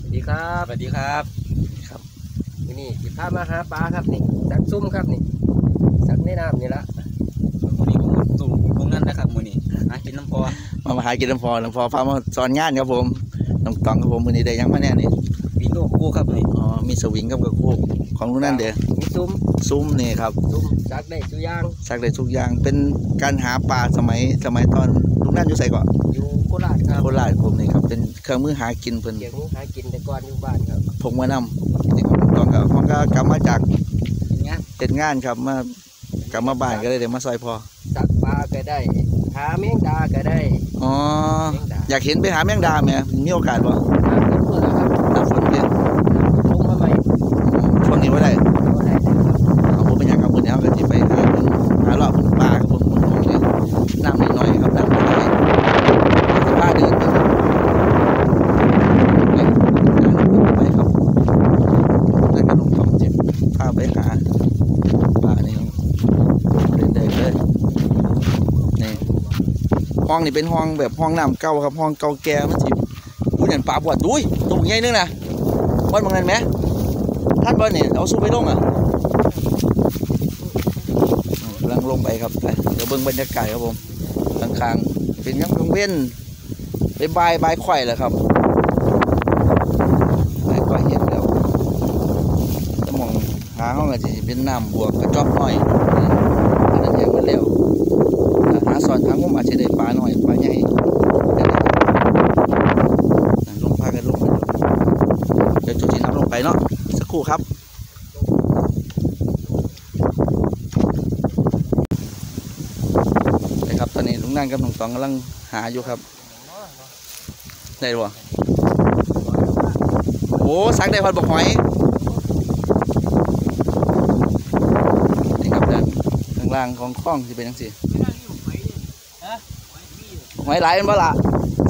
สวัสดีครับสวัสดีครับวันนี้สิพามาหาปลาครับนี่สักซุ่มครับนี่สักในน้ำนี่ละวันนี้ผมตุ่มตรงนั้นนะครับมือนี้หากินน้ำพอมามาหากินน้ำพอน้ำพอพามาสอนงานครับผมน้องตองครับผมมือนี้ได้หยังมาแน่นี่ปีโลกูครับนี่อ๋อมีสวิงกับกระคู่ของลุงนั่นเด้อมีซุ่มซุ้มนี่ครับซุ่มสักได้สุย่างสักได้ทุกอย่างเป็นการหาปลาสมัยสมัยตอนลุงนั่นอยู่ใส่ก่อนอยู่โคราชครับโคราชผมนี่ครับ เป็นเครื่องมือหากินเพิ่นเกี่ยวหากินแต่ก่อนอยู่บ้านครับพกมานำนี่ครับน้องตองครับเขาก็กลับมาจากกินงานเฮ็ดงานครับมากลับมาบ้านก็เลยเดี๋ยวมาซอยพอสักปลาก็ได้ หาแมงดาก็ได้อ๋อแมงดาอยากเห็นไปหาแมงดาไหมมีโอกาสบ่ หาเพื่อนเพื่อนครับ น้ำฝนเด้อ ลงมาใหม่ ช่วงนี้บ่ได้ ก็ได้เลยครับ เอาผมเป็นหยังครับมื้อนี้เฮาก็สิไปหาเบิ่งหาเลาะเบิ่งปลาครับผมผมผมนี่น้ำน้อยๆครับน้ำน้อยๆสิพาเดินไปครับไปไปครับนั่นก็ลงของจิบพาไปหาปลานี่ครับเดินๆเลยนี่ ห้องนี่เป็นห้องแบบห้องน้ำเก่าครับห้องเก่าแก่มันสิอุ้ยนั่นปลาบวดดุยตัวใหญ่นึงนะบ่นบางนั้นไหมท่านบ่นี่เอาสู้ไปลงอะกำลังลงไปครับเดี๋ยวเบิ่งบรรยากาศครับผมข้างๆเป็นยังกังเว้นเป็นบายบายไข่แหละครับใบายไข่เห็นแล้วจะมองหาห้องก็จะเป็นน้ำบวกกระจอบน้อยอันนั้นยังไม่แล้ว อนทางผมอาจจะได้ปลาหน่อยปลาใหญ่เดินลงพากันลงไปเดี๋ยวจุดที่น้ำลงไปเนาะสักครู่ครับนะครับตอนนี้ลุงนั่งกับลุงตองกำลังหาอยู่ครับได้บ่โอ้สักได้พอดบอกหอยนี่ครับด้านข้างล่างของคลองจะเป็นยังสิบอก หอยหลายเป็นบ่ละ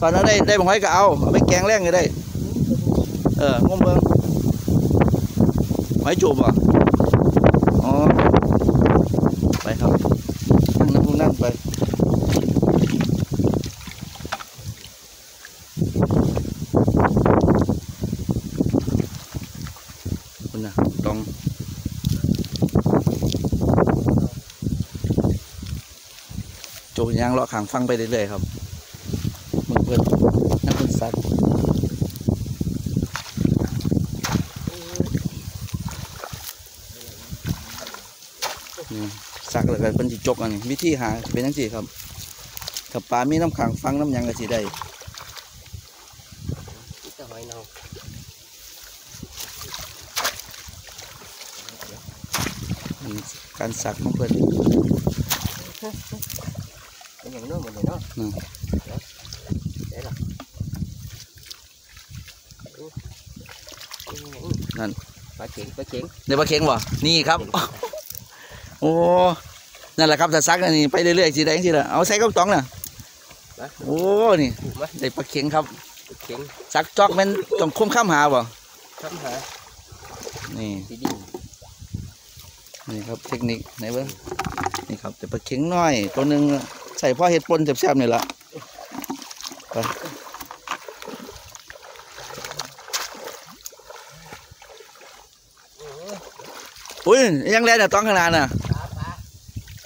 ตอนนั้นได้ได้บหอยก็เอาเอาไปแกงแรงก็ได้ เอองมเบิ้งหอยจูบบ่ะอ๋อไปครับนั่งนั่งนั่งไปคุณนะตองโจยางเลาะขางฟังไปเรื่อยๆครับมึงเพื่อนนักคุณสัตว์นี่ สักแล้วก็เป็นจิจกอันนี้วิธีหาเป็นยังสี่ครับถ้าปลามีน้ำขังฟังน้ำหยังก็สิได้มีแต่หอยเนาอืมการสักของเพื่อนเป็นอย่างนู้นหมดเลยเนาะอืมเดี๋ยวได้ละอู้อู้นั่นปลาเข็งปลาเข็งในปลาเค็งบ่นี่ครับ โอ้นั่นแหละครับถ้าซักอันนี้ไปเรื่อยๆสิได้สิละเอาใส่กระป๋องน่ะนะโอ้นี่มาได้ปลาเค็งครับปลาเข็งซักจอกแมันต้องคุ้มข้ามหาบ่ทำหานี่สีดินนี่ครับเทคนิคไหนเบิ้งนี่ครับแต่ปลาเค็งน้อยตัวหนึ่งใส่พ่อเห็ดปนแซ่บๆนี่ละไปอุ้ยยังแลน่ะต้องขนาดน่ะปลาปลาเหรอลองเบิ่งเบิ่งงมเบิ่งให้พ่อไปซักบ้างน่ะหลังงมหอยได้บ่หอยเน่าไม่ต้องให้เนาเอออุ้นอย่าพักบุ้งคืองามเถอะ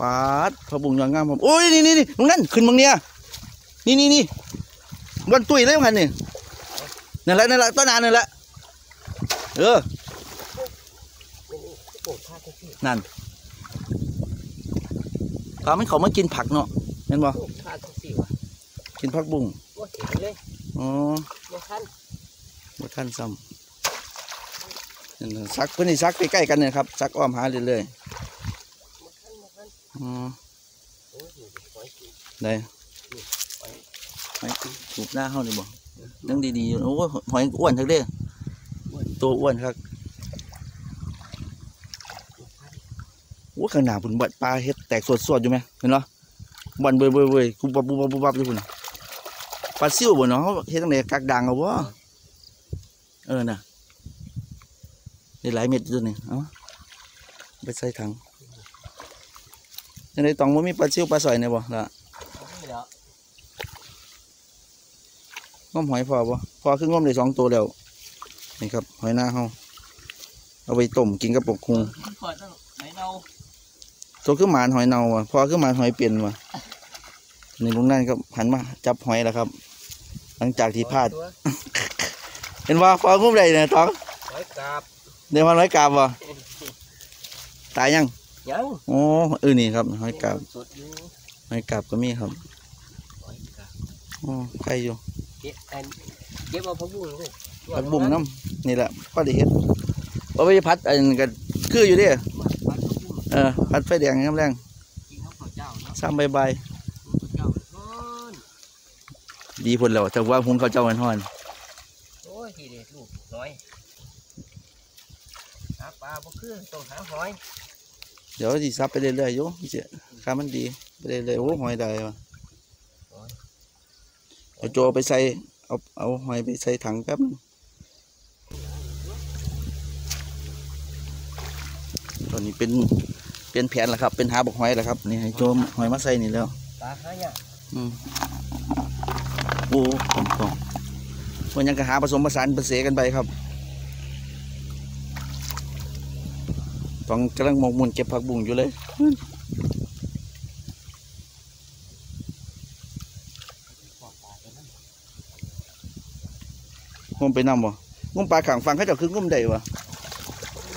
ปาดพักบุ้งยอดงามผมโอ้ยนี่นี่นี่ตรงนั้นขึ้นบางเนี่ยนี่นี่นี่วนตุ้ยเลยมันนี่นั่นแหละนั่นแหละต้นนานนั่นแหละเออนั่นปลามันเขามากินผักเนาะเห็นบ่โอ้พาไปสิวะกินผักบุ้งโอ้เห็นเลยอ๋อบ่ทันบทันซ้ำซักเพิ่นนี่ซักใกล้ๆกันเนี่ยครับซักอ้อมหาเรื่อยๆ อ๋อโอ้ยหอยสิได้ไปถูกหน้าเฮานี่บ่มยังดีๆอยู่โอ้ยหอยอ้วนทั้งเด้ตัวอ้วนครับโอ้ข้างหน้าพุ่นบัดปลาเฮ็ดแตกสดๆอยู่ไหมเห็นเนาะบันเบยเบยเบยกุบบับบุบบับบุบบับอยู่พุ่นปลาซิ่วบ่เนาะเขาเฮ็ดตั้งแต่กักดังเอาวะเออน่ะได้หลายเม็ดอยู่นี่เอาไปใส่ถัง ยังไงตองบ่มีปลาซิ่วปลาสอยเนี่ยบ่ล่ะนี่แหล้วง้อมหอยพอบ่พอขึ้นง้อมได้สองตัวแล้วนี่ครับหอยหน้าเฮาเอาไปต้มกินกับปกคุงขอดไหนเราตัวคือหมานหอยเนาว่ะพอคือหมานหอยเปลี่ยนว่ะนี่ลุงนั่นก็หันมาจับหอยแล้วครับ หลังจากที่พลาดตัวเห็นว่าพองุ้มได้เนี่ยท้องหอยกาบเดี๋ยวมันหอยกาบว่ะตายยัง ยังโอ้เออนี่ครับหอยกาบสดอยู่หอยกาบก็มีครับหอยกาบโอ้ใครอยู่เก็บอันเก็บเอาผักบุ้งเลยผักบุ้งน้ำนี่แหละพอได้เห็ดเอาไปพัดอันนก็คืออยู่เดิผัดผักบุ้งเออพัดไฟแดงน้ำแรงกินข้าวข้าวเจ้าเนาะซ้ำใบใบายข้าวเจ้าฮ้อนๆดีพุ่นแล้วแต่ว่าหุงข้าวเจ้ามันห่อนโอ้ยทีเด็ดลูกน้อยหาปลาบ่คือต้องหาหอย เดี๋ยวสิซับไปเรื่อยๆอยู่เจ้ข้ามันดีไปเรื่อยๆโอ้หอยได้ว่ะเอาโจไปใส่เอาเอาหอยไปใส่ถังแป๊บนึงตอนนี้เป็นเป็นแผนแล้วครับ เป็นหาบอกหอยแล้วครับนี่ให้โจหอยมาใส่นี่แล้วปลาหายากอืมโอ้ของของมันยังกะหาผสมผสานผสานกันไปครับ ต้องกำลังหมกมุ่นเก็บผักบุ้งอยู่เลยงมไปนำบ่งมปลาขังฟังเขาเจ้าคืองมได้วะ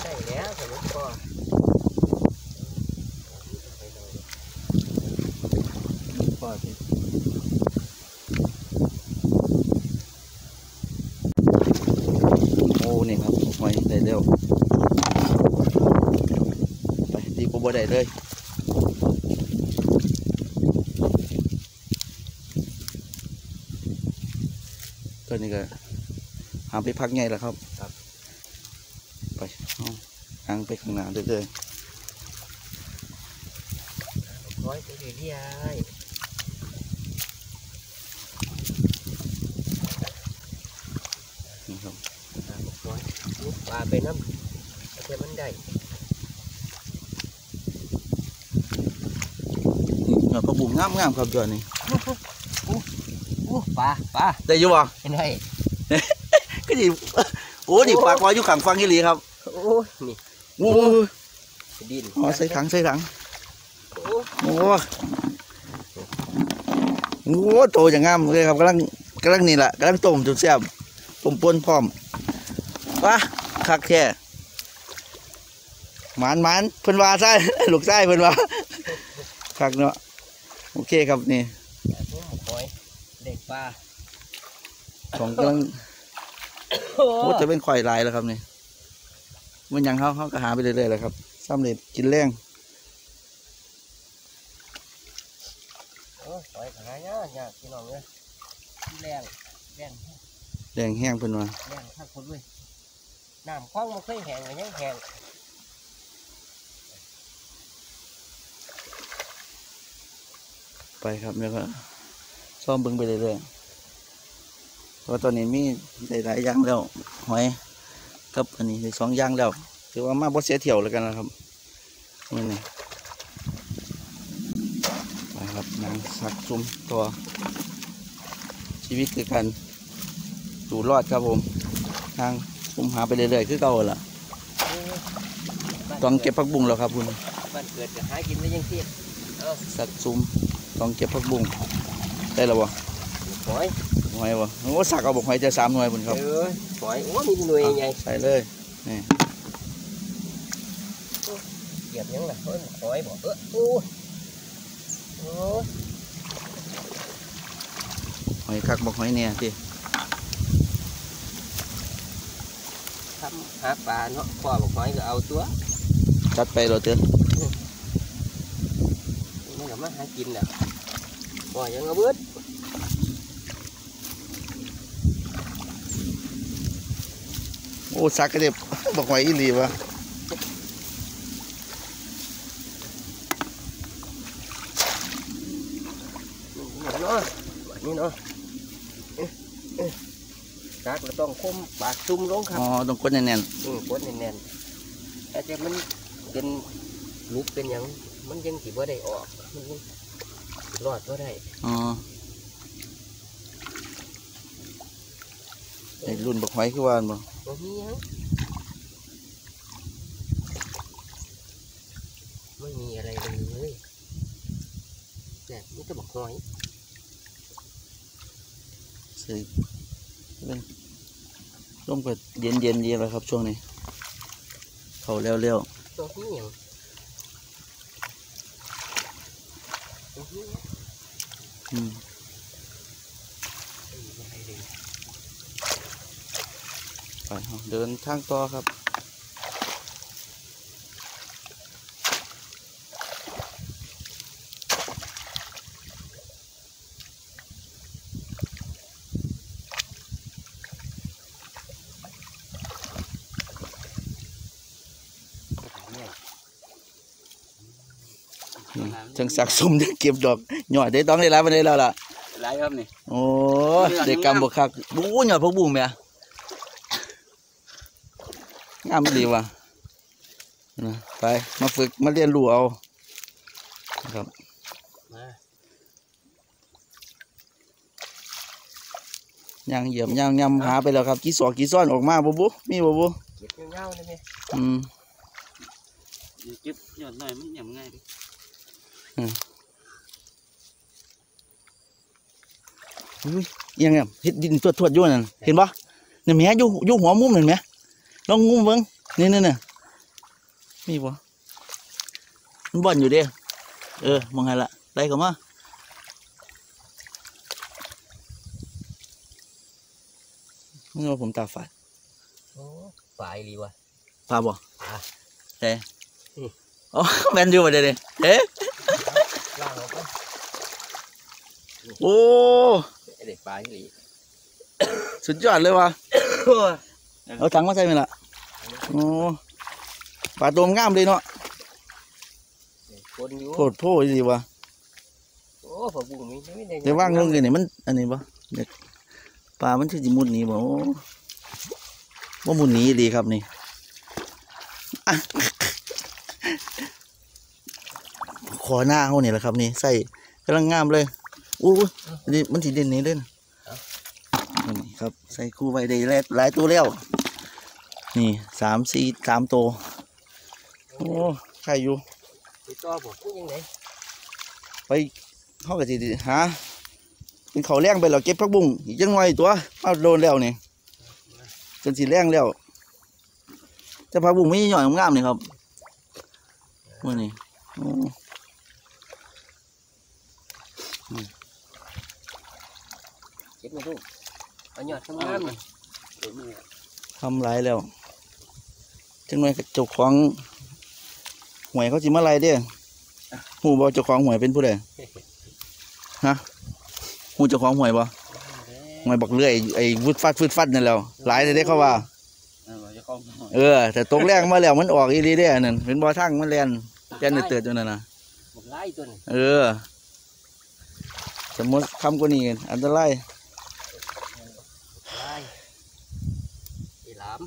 ได้แล้วสมุนก็ปลาสิโอ้นี่ครับหอยได้เร็วไปดีกว่า บ่ได้เลยตัวนี้ก็หาไปพักไงล่ะครับ ไปเอาหางไปข้างหน้าเรื่อยร้อยไปเรื่อยๆนี่ครับๆหาร้อยลูกปลาไปน้ำแต่มันได้ นี่เงาผักบุ้งงามๆครับตัวนี้อู้ปลาปลาได้อยู่บ่เห็นไหมก็ดีโอ้นี่ปลากวายอยู่ขังฟังยี่หลีครับโอ้นี่โอ้ดินอ๋อใส่ถังใส่ถังโอ้โอ้โหโตอย่างงามเลยครับกำลังกำลังนี่แหละกำลังต้มจุดแซ่บต้มป่นพร้อมว้าคักแท้หมานหมานเพิ่นว่าใช่ลูกใช่เพิ่นว่าคักเนาะ โอเคครับนี่ทุ่มหอยเด็กปลาของกำลังโอ้โอ้จะเป็นข่อยลายแล้วครับนี่มันยังเขาเขาก็หาไปเรื่อยๆแหละครับซ้ำเร็จกินแรงโอ้ยหอยหายากยากพี่น้องเลยแรงแรงแรงแห้งเพิ่นว่าแรงทักคนด้วยน้ำคล้องมันเคยแห้งก็ยังแห้ง ไปครับแล้วก็ซ่อมเบิ่งไปเรื่อยๆเพราะตอนนี้มีได้หลายอย่างแล้วหอยกับอันนี้ได้สองอย่างแล้วถือว่ามาบ่เสียเที่ยวแล้วกันนะครับนี่นี่ไปครับนางสักซุ่มตัวชีวิตคือกันอยู่รอดครับผมทางผมหาไปเรื่อยๆคือเก่าล่ะโอ้ยบ้านต้องเก็บผักบุ้งแล้วครับคุณบ้านเกิดก็หากินได้ยังเทียบเอาสักซุ่ม ต้องเก็บผักบุ้งได้แล้วบ่หอยหน่วยบ่โอ้สักเอาบอกหอยจะสามหน่วยพุ่นครับเออหอยโอ้มีหน่วยใหญ่ใส่เลยนี่เหยียบยังล่ะเฮ้ยหอยบอกเออโอ้ยโอ้ยหอยคักบอกหอยเนี่ยที่ทำหาปลาเนาะพ่อบอกหอยก็เอาตัวจัดไปเราเจอมัน ก็มาหากินแหละพ่อยังเอาเบิดโอ้ซักก็เด็บบอกไว้อีหลีวะนี่เนาะแบบนี้เนาะเอ๊ะเอ๊ะจักเราต้องคมปากซุ่มลงครับอ๋อต้องกดแน่นอืมกดแน่นๆแต่แต่มันเป็นลุกเป็นหยังมันยังสิบ่ได้ออกมันยัง รอดบ่ได้ๆอ๋อไอ้รุ่นบอกไว้คือว่าบ่บ่มีหยังไม่มีอะไรเลยแต่นี่ก็บอกน้อยสิเป็นร่มก็เย็นเย็นๆดีแล้วครับช่วงนี้ เขาเร็วเร็วตัวนี้หยังตัวนี้หยัง ๆอืม ไปเดินทางต่อครับ จังสักสมจังเก็บดอกหยอดได้ต้องได้รับมาได้แล้วล่ะหลายครับนี่โอ้เด็กกำบกคักบูหยอดพวกบุ้งแม่งามดีว่ะนะไปมาฝึกมาเรียนรู้เอาครับมาย่างเหยียบย่างยำหาไปแล้วครับกี่สอกกี่ซ้อนออกมาบ่บุมีบ่บุเก็บเงาๆได้ไหมอืมเก็บยอดหน่อยมันหยำง่ายดิอุ้ ยอิหยังเนี่ยเฮ็ดดินทวดๆอยู่นั่นเห็นบ่นี่แหม่อยู่อยู่หัวมุมนั่นแหมลองงุ้มเบิ่งนี่ๆน่ะมีบ่มันบ่อนอยู่เด้เออมองไงล่ะไล่เข้ามานี่ว่าผมตาฝาดโอ้ฝ่ายรีวะฝาดบ่อะเด้อ๋อแม่นอยู่บ่เด้เด้เอ๊ะ ล่างออกไป โอ้เด็กฝ่ายรีสุดยอดเลยว่ะเอาถังมาใส่ไหมล่ะโอ้ปลาตัวงามเลยเนาะคนอยู่โคตรโพดีว่ะโอ้ผักบุ้งมีไม่ได้เดี๋ยวว่างลงกันนี่มัน อันนี้บ่เด็กปลา มันที่จะมุดหนีบ่โอ้ว่ามุดหนีดีครับนี่อะขอหน้าเขาเนี่ยแหละครับนี่ใส่กำลังงามเลย อู้ยอันนี่มันสีเด่นนี่เด่นนี่ครับ ใส่คู่ไว้ได้หลายหลายตัวแล้วนี่สามสี่สามตัวโอ้ใครอยู่ไปต่อผมพูดยังไงไปเขาก็สิหาเป็นเขาวแรงไปแล้วเก็บผักบุ้งอีกจังหน่อยตัวเอาโดนแล้วนี่จนสิแรงแล้วแต่ผักบุ้งไม่หย่อยงามๆนี่ครับมื่อนี้โอ้ เก็บมาดูเอาหยอดทำงานนี่เดี๋ยวมือทำหลายแล้วจังหน่อยเจ้าของหวยเขาสิมาไล่เด้หูบ่เจ้าของหวยเป็นผู้ใดฮะหูเจ้าของหวยบ่หวยบักเลื่อยไอ้วืดฟัดวืดฟัดนั่นแหล้วหลายเลยเด้เขาว่า เออจะคล้องหน่อยเออแต่ตกแรงมาแล้วมันออกอีดีเด้อนั่นเป็นบ่อทั้งมันแลนแกนเตือนอยู่นั่นน่ะบอกไล่ตัวนี้เออ สมมติคำกว่านี้อันตราย ไล่ไอ้หลาม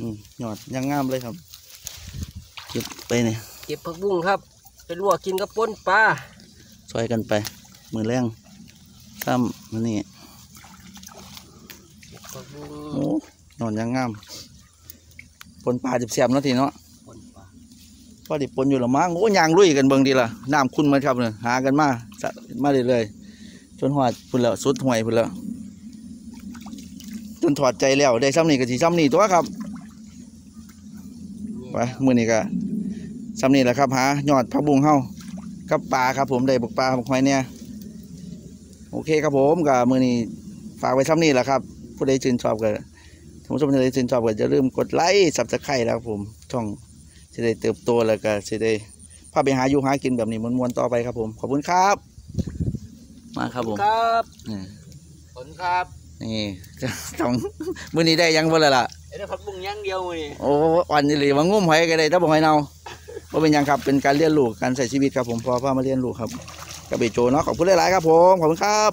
อืมยอดยังงามเลยครับ เก็บไปเนี่ยเก็บผักบุ้งครับไปลวกกินกับป่นปลาซอยกันไป มือแรงซ้ำมันนี่เก็บผักบุ้งโอ้ยอดยังงามปนปลาจิบแสบๆเนาะทีเนาะป่นปลาพอดิปนอยู่ละมั้งโอ้ยางลุยกันเบิ่งดีละน้ำคุณมาครับเนี่ยหากันมาสะมาเรื่อยๆจนหอดพุ่นแล้วสุดห่วยพุ่นแล้วจนถอดใจแล้วได้ซ้ำนี่ก็สิซ้ำนี่ตัวครับ ไปมือนี้ก็ซ้ำนี่แหละครับหายอดผักบุ้งเฮากับปลาครับผมได้บกปลาบกหอยเนี่ยโอเคครับผมกับมือนี้ฝากไว้ซ้ำนี่แหละครับ ผู้ใดชื่นชอบก็ท่านผู้ชมท่านใดชื่นชอบก็จะลืมกดไลค์สับสไครต์แล้วครับผมช่องจะได้เติบโตแล้วก็จะได้พาไปหาอยู่หากินแบบนี้มวนๆต่อไปครับผม ขอบคุณครับ มาครับผมครับอืมผลครับนี่ต้องมื้อนี้ได้ยังบ่ล่ะล่ะ ไอ้เด้อผักบุ้งย่างเดียวเลยโอ้วันนี้เลยว่างุ่มหอยก็ได้ถ้าบ่หอยเนาบ่เป็นยังครับเป็นการเรียนรู้การใส่ชีวิตครับผมพอพามาเรียนรู้ครับกับเบโจเนาะขอบคุณหลายๆครับผมขอบคุณครับ